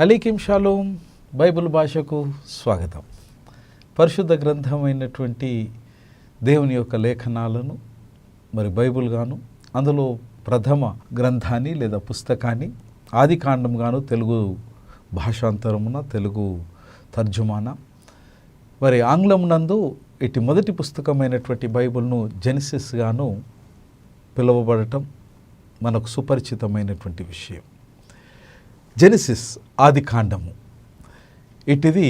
హలీకిం shalom Bible భాషకు స్వాగతం. పరిశుద్ధ గ్రంథమైనటువంటి దేవుని యొక్క లేఖనాలను మరి బైబుల్ గాను అందులో ప్రథమ గ్రంథాన్ని లేదా పుస్తకాన్ని ఆది కాండంగాను తెలుగు భాషాంతరమున తెలుగు తర్జుమాన మరి ఆంగ్లం నందు ఇటు మొదటి పుస్తకమైనటువంటి బైబిల్ను జెనిసిస్ గాను పిలువబడటం మనకు సుపరిచితమైనటువంటి విషయం. జెనిసిస్ ఆది కాండము. ఇటిది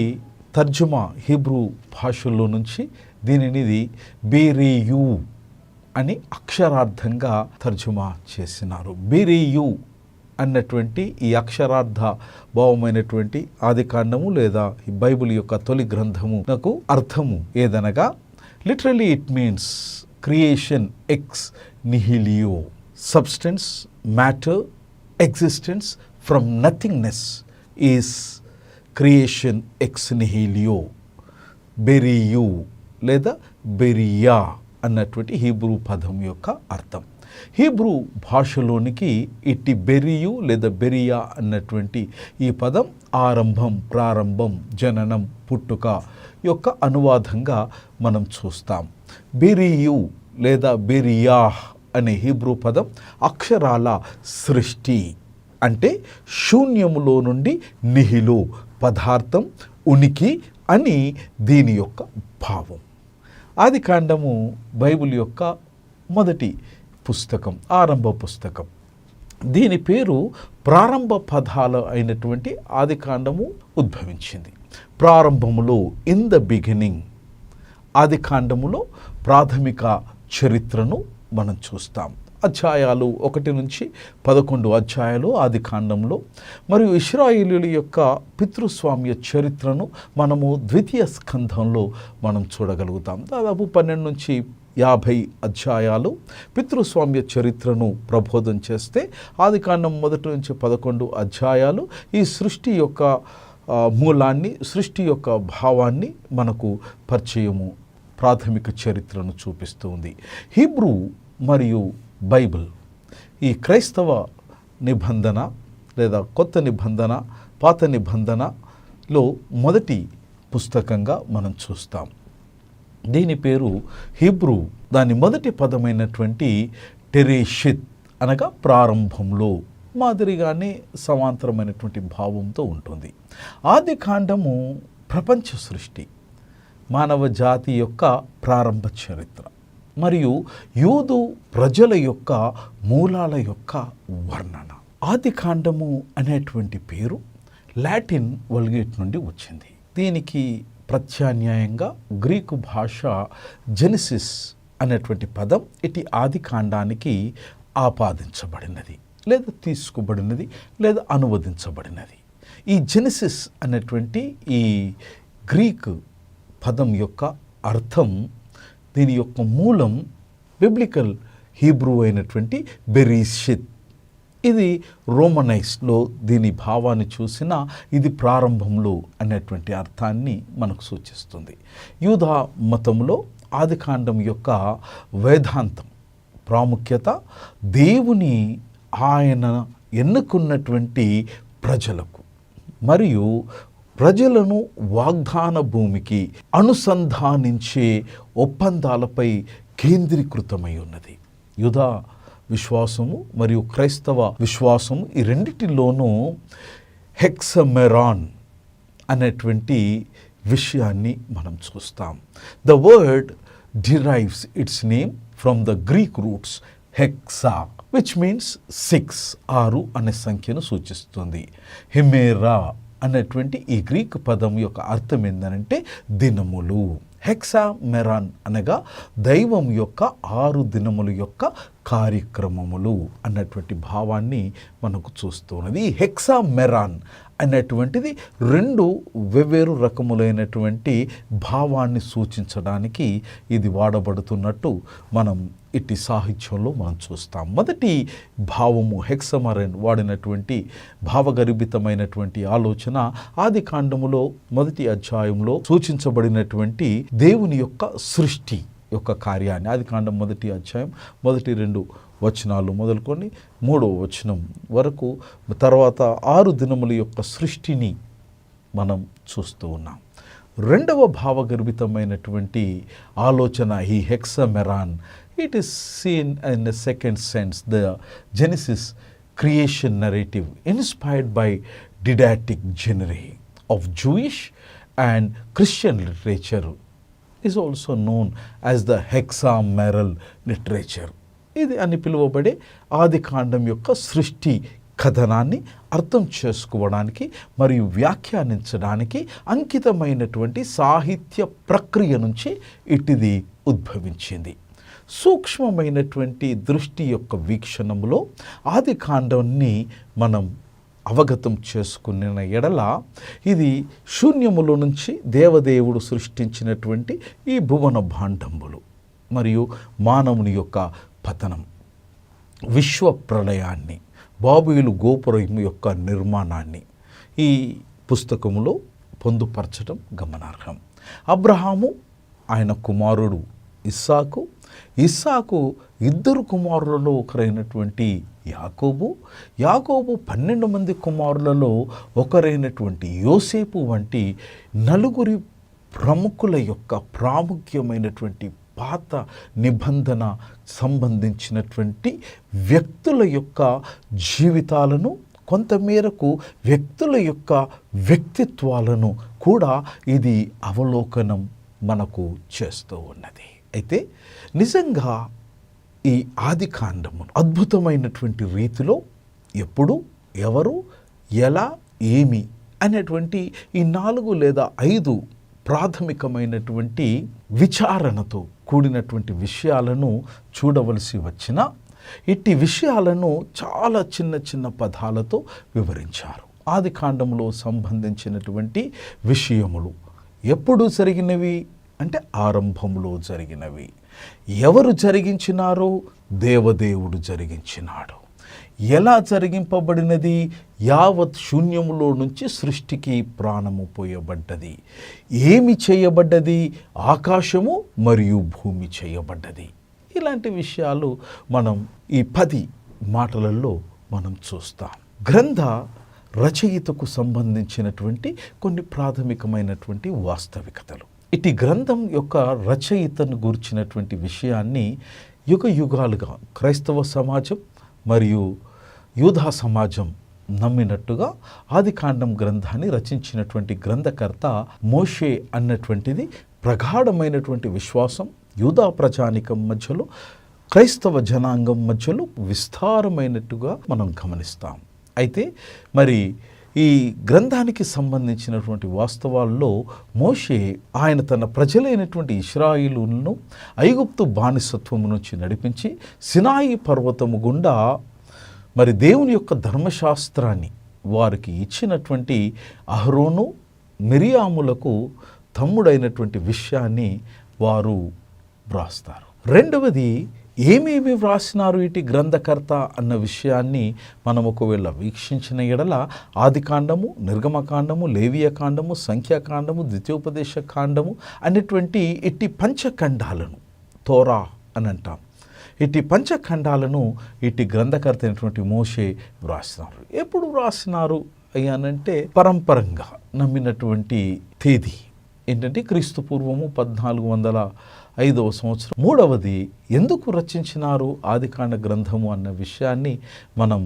తర్జుమా హీబ్రూ భాషల్లో నుంచి దీనినిది బీరియు అని అక్షరార్థంగా తర్జుమా చేసినారు. బీరియు అన్నటువంటి ఈ అక్షరార్థ భావమైనటువంటి ఆది కాండము లేదా ఈ బైబిల్ యొక్క తొలి గ్రంథము నాకు అర్థము ఏదనగా literally it means creation ex nihilo substance matter existence from nothingness is creation ex nihilo బెరియు లేదా బెరియా అన్నటువంటి హీబ్రూ పదం యొక్క అర్థం. హీబ్రూ భాషలోనికి ఇట్టి బెరియు లేదా బెరియా అన్నటువంటి ఈ పదం ఆరంభం ప్రారంభం జననం పుట్టుక యొక్క అనువాదంగా మనం చూస్తాం. బెరియు లేదా బెరియా అనే హీబ్రూ పదం అక్షరాల సృష్టి అంటే శూన్యములో నుండి నిహిలు పదార్థం ఉనికి అని దీని యొక్క భావం. ఆది కాండము బైబిల్ యొక్క మొదటి పుస్తకం ఆరంభ పుస్తకం. దీని పేరు ప్రారంభ పదాలు అయినటువంటి ఆది కాండము ఉద్భవించింది. ప్రారంభములో ఇన్ ద బిగినింగ్ ఆది కాండములో ప్రాథమిక చరిత్రను మనం చూస్తాం. అధ్యాయాలు ఒకటి నుంచి పదకొండు అధ్యాయాలు ఆది కాండంలో. మరియు ఇస్రాయిలీల యొక్క పితృస్వామ్య చరిత్రను మనము ద్వితీయ స్కంధంలో మనం చూడగలుగుతాం. దాదాపు పన్నెండు నుంచి యాభై అధ్యాయాలు పితృస్వామ్య చరిత్రను ప్రబోధం చేస్తే ఆది కాండం మొదటి నుంచి పదకొండు అధ్యాయాలు ఈ సృష్టి యొక్క మూలాన్ని సృష్టి యొక్క భావాన్ని మనకు పరిచయము ప్రాథమిక చరిత్రను చూపిస్తుంది హీబ్రూ మరియు బైబిల్. ఈ క్రైస్తవ నిబంధన లేదా కొత్త నిబంధన పాత నిబంధనలో మొదటి పుస్తకంగా మనం చూస్తాం. దీని పేరు హిబ్రూ. దాని మొదటి పదమైనటువంటి టెరేషిత్ అనగా ప్రారంభంలో మాదిరిగానే సమాంతరమైనటువంటి భావంతో ఉంటుంది. ఆది కాండము ప్రపంచ సృష్టి మానవ జాతి యొక్క ప్రారంభ చరిత్ర. మరియు యూదు ప్రజల యొక్క మూలాల యొక్క వర్ణన. ఆది కాండము అనేటువంటి పేరు లాటిన్ వల్గేట్ నుండి వచ్చింది. దీనికి ప్రత్యామ్నాయంగా గ్రీకు భాష జెనిసిస్ అనేటువంటి పదం ఇటు ఆది కాండానికి ఆపాదించబడినది లేదా తీసుకోబడినది లేదా అనువదించబడినది. ఈ జెనిసిస్ అనేటువంటి ఈ గ్రీక్ పదం యొక్క అర్థం దీని యొక్క మూలం బిబ్లికల్ హీబ్రూ అయినటువంటి బెరీషిత్ ఇది రోమనైస్లో దీని భావాన్ని చూసిన ఇది ప్రారంభంలో అనేటువంటి అర్థాన్ని మనకు సూచిస్తుంది. యూదా మతంలో ఆదికాండం యొక్క వేదాంతం ప్రాముఖ్యత దేవుని ఆయన ఎన్నుకున్నటువంటి ప్రజలకు మరియు ప్రజలను వాగ్దాన భూమికి అనుసంధానించే ఒప్పందాలపై కేంద్రీకృతమై ఉన్నది. యుధా విశ్వాసము మరియు క్రైస్తవ విశ్వాసము ఈ రెండిటిలోనూ హెక్సమెరాన్ అనేటువంటి విషయాన్ని మనం చూస్తాం. The word derives its name from the Greek roots hexa which means six ఆరు అనే సంఖ్యను సూచిస్తుంది. హిమేరా అనేటువంటి ఈ గ్రీక్ పదం యొక్క అర్థం ఏంటంటే దినములు. హెక్సా మెరాన్ అనగా దైవం యొక్క ఆరు దినముల యొక్క కార్యక్రమములు అన్నటువంటి భావాన్ని మనకు చూస్తున్నది ఈ హెక్సా మెరాన్ అనేటువంటిది రెండు వెవ్వేరు రకములైనటువంటి భావాన్ని సూచించడానికి ఇది వాడబడుతున్నట్టు మనం ఇట్టి సాహిత్యంలో మనం చూస్తాం. మొదటి భావము హెక్సమరన్ వాడినటువంటి భావగర్భితమైనటువంటి ఆలోచన ఆది కాండములో మొదటి అధ్యాయంలో సూచించబడినటువంటి దేవుని యొక్క సృష్టి. యొక్క కార్యాన్ని. ఆది కాండం మొదటి అధ్యాయం మొదటి రెండు వచనాలు మొదలుకొని మూడవ వచనం వరకు తర్వాత ఆరు దినముల యొక్క సృష్టిని మనం చూస్తూ ఉన్నాం. రెండవ భావగర్భితమైనటువంటి ఆలోచన ఈ hexameron. It is seen in the second sense the Genesis creation narrative inspired by didactic genre of Jewish and Christian literature is also known as the hexameral literature ఇది అని పిలువబడే ఆది కాండం యొక్క సృష్టి కథనాన్ని అర్థం చేసుకోవడానికి మరియు వ్యాఖ్యానించడానికి అంకితమైనటువంటి సాహిత్య ప్రక్రియ నుంచి ఇటిది ఉద్భవించింది. సూక్ష్మమైనటువంటి దృష్టి యొక్క వీక్షణంలో ఆది కాండాన్ని మనం అవగతం చేసుకున్న ఎడల ఇది శూన్యములో నుంచి దేవదేవుడు సృష్టించినటువంటి ఈ భువన భాండంబులు మరియు మానవుని యొక్క పతనం. విశ్వ ప్రళయాన్ని బాబుయులు గోపురం యొక్క నిర్మాణాన్ని ఈ పుస్తకములో పొందుపరచడం గమనార్హం. అబ్రహాము ఆయన కుమారుడు ఇస్సాకు. ఇస్సాకు ఇద్దరు కుమారులలో ఒకరైనటువంటి యాకోబు యాకోబు పన్నెండు మంది కుమారులలో ఒకరైనటువంటి యోసేపు వంటి నలుగురి ప్రముఖుల యొక్క ప్రాముఖ్యమైనటువంటి పాత నిబంధన సంబంధించినటువంటి వ్యక్తుల యొక్క జీవితాలను కొంతమేరకు వ్యక్తుల యొక్క వ్యక్తిత్వాలను కూడా ఇది అవలోకనం మనకు చేస్తూ ఉన్నది. అయితే నిజంగా ఈ ఆది కాండమును అద్భుతమైనటువంటి రీతిలో ఎప్పుడు ఎవరు ఎలా ఏమి అనేటువంటి ఈ నాలుగు లేదా ఐదు ప్రాథమికమైనటువంటి విచారణతో కూడినటువంటి విషయాలను చూడవలసి వచ్చిన ఇట్టి విషయాలను చాలా చిన్న చిన్న పదాలతో వివరించారు. ఆది కాండంలో సంబంధించినటువంటి విషయములు ఎప్పుడు జరిగినవి? అంటే ఆరంభంలో జరిగినవి. ఎవరు జరిగించినారో దేవదేవుడు జరిగించినాడు. ఎలా జరిగింపబడినది? యావత్ శూన్యములో నుంచి సృష్టికి ప్రాణము పోయబడ్డది. ఏమి చేయబడ్డది? ఆకాశము మరియు భూమి చేయబడ్డది. ఇలాంటి విషయాలు మనం ఈ పది మాటలలో మనం చూస్తాం. గ్రంథ రచయితకు సంబంధించినటువంటి కొన్ని ప్రాథమికమైనటువంటి వాస్తవికతలు. ఇటు గ్రంథం యొక్క రచయితను గూర్చినటువంటి విషయాన్ని యుగ యుగాలుగా క్రైస్తవ సమాజం మరియు యూధా సమాజం నమ్మినట్టుగా ఆదికాండం గ్రంథాన్ని రచించినటువంటి గ్రంథకర్త మోషే అన్నటువంటిది ప్రగాఢమైనటువంటి విశ్వాసం యూదా ప్రజానికం మధ్యలో క్రైస్తవ జనాంగం మధ్యలో విస్తారమైనట్టుగా మనం గమనిస్తాం. అయితే మరి ఈ గ్రంథానికి సంబంధించినటువంటి వాస్తవాల్లో మోషే ఆయన తన ప్రజలైనటువంటి ఇస్రాయిలును ఐగుప్తు బానిసత్వం నుంచి నడిపించి సినాయి పర్వతము గుండా మరి దేవుని యొక్క ధర్మశాస్త్రాన్ని వారికి ఇచ్చినటువంటి అహరోను మిరియాములకు తమ్ముడైనటువంటి విషయాన్ని వారు వ్రాస్తారు. రెండవది ఏమేమి వ్రాసినారు ఇటు గ్రంథకర్త అన్న విషయాన్ని మనం ఒకవేళ వీక్షించిన ఎడల ఆదికాండము నిర్గమకాండము లేవియకాండము సంఖ్యాకాండము ద్వితీయోపదేశ కాండము అనేటువంటి ఇట్టి పంచఖండాలను తోరా అని అంటాం. ఇట్టి పంచఖండాలను ఇట్టి గ్రంథకర్త అయినటువంటి మోషే వ్రాసినారు. ఎప్పుడు వ్రాసినారు అయ్యానంటే పరంపరంగా నమ్మినటువంటి తేదీ. ఏంటంటే క్రీస్తు పూర్వము పద్నాలుగు వందల ఐదవ సంవత్సరం. మూడవది ఎందుకు రచించినారు ఆదికాండ గ్రంథము అన్న విషయాన్ని మనం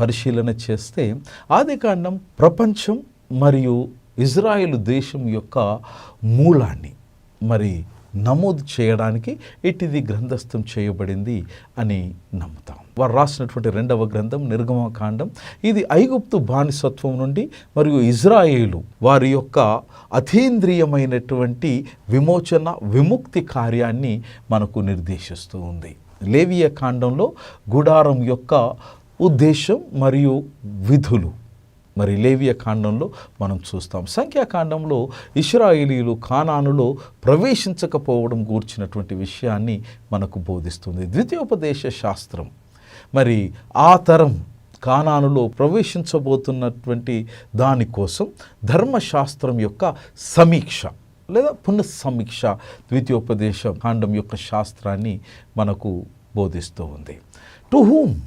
పరిశీలన చేస్తే ఆదికాండం ప్రపంచం మరియు ఇజ్రాయెల్ దేశం యొక్క మూలాన్ని మరి నమోదు చేయడానికి ఇటిది గ్రంథస్థం చేయబడింది అని నమ్ముతాం. వారు రాసినటువంటి రెండవ గ్రంథం నిర్గమకాండం ఇది ఐగుప్తు బానిసత్వం నుండి మరియు ఇజ్రాయేలు వారి యొక్క అతీంద్రియమైనటువంటి విమోచన విముక్తి కార్యాన్ని మనకు నిర్దేశిస్తూ ఉంది. లేవియ కాండంలో గుడారం యొక్క ఉద్దేశం మరియు విధులు మరి లేవియ కాండంలో మనం చూస్తాం. సంఖ్యాకాండంలో ఇస్రాయిలీలు కానానులో ప్రవేశించకపోవడం గూర్చినటువంటి విషయాన్ని మనకు బోధిస్తుంది. ద్వితీయోపదేశ శాస్త్రం. మరి ఆ తరం కానానులో ప్రవేశించబోతున్నటువంటి దానికోసం ధర్మశాస్త్రం యొక్క సమీక్ష లేదా పునఃసమీక్ష ద్వితీయోపదేశ కాండం యొక్క శాస్త్రాన్ని మనకు బోధిస్తూ ఉంది. To whom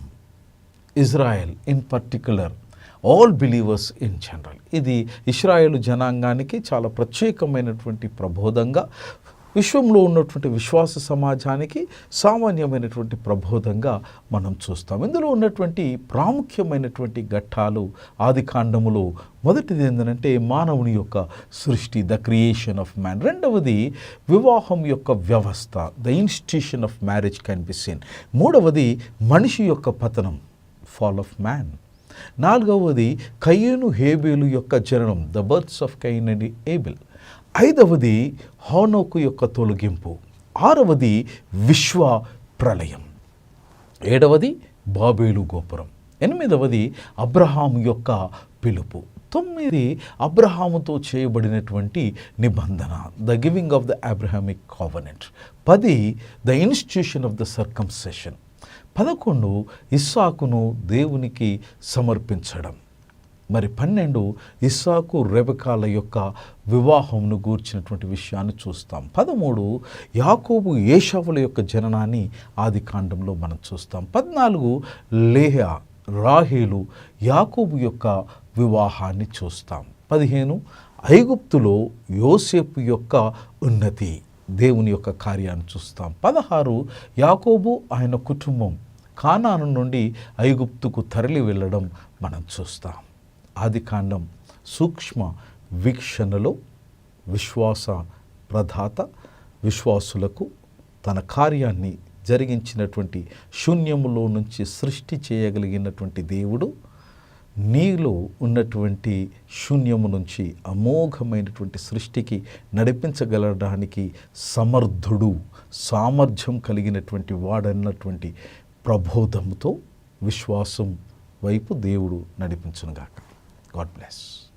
Israel in particular all believers in general ఇది ఇస్రాయేల్ జనాంగానికి చాలా ప్రత్యేకమైనటువంటి ప్రబోధంగా విశ్వంలో ఉన్నటువంటి విశ్వాస సమాజానికి సామాన్యమైనటువంటి ప్రబోధంగా మనం చూస్తాం. ఇందులో ఉన్నటువంటి ప్రాముఖ్యమైనటువంటి ఘట్టాలు ఆది కాండములో మొదటిది ఏంటంటే మానవుని యొక్క సృష్టి ద క్రియేషన్ ఆఫ్ మ్యాన్ రెండవది వివాహం యొక్క వ్యవస్థ the institution of marriage can be seen మూడవది మనిషి యొక్క పతనం ఫాల్ ఆఫ్ మ్యాన్ నాలుగవది కయ్యను హేబేలు యొక్క జననం the births of Cain and Abel ఐదవది హానోకు యొక్క తొలగింపు. ఆరవది విశ్వ ప్రళయం. ఏడవది బాబేలు గోపురం. ఎనిమిదవది అబ్రహాం యొక్క పిలుపు. తొమ్మిది అబ్రహాముతో చేయబడినటువంటి నిబంధన the giving of the Abrahamic covenant పది the institution of the circumcision పదకొండు ఇస్సాకును దేవునికి సమర్పించడం. మరి పన్నెండు ఇస్సాకు రెబకాల యొక్క వివాహంను గూర్చినటువంటి విషయాన్ని చూస్తాం. పదమూడు యాకోబు ఏషావుల యొక్క జననాన్ని ఆది కాండంలో మనం చూస్తాం. పద్నాలుగు లేహా రాహేలు యాకోబు యొక్క వివాహాన్ని చూస్తాం. పదిహేను ఐగుప్తులో యోసేపు యొక్క ఉన్నతి దేవుని యొక్క కార్యాన్ని చూస్తాం. పదహారు యాకోబు ఆయన కుటుంబం కానాను నుండి ఐగుప్తుకు తరలి వెళ్ళడం మనం చూస్తాం. ఆది కాండం సూక్ష్మ వీక్షణలో విశ్వాస ప్రధాత విశ్వాసులకు తన కార్యాన్ని జరిగించినటువంటి శూన్యములో నుంచి సృష్టి చేయగలిగినటువంటి దేవుడు నీలో ఉన్నటువంటి శూన్యము నుంచి అమోఘమైనటువంటి సృష్టికి నడిపించగలడానికి సమర్థుడు సామర్థ్యం కలిగినటువంటి వాడన్నటువంటి ప్రబోధంతో విశ్వాసం వైపు దేవుడు నడిపించునుగాక. God bless.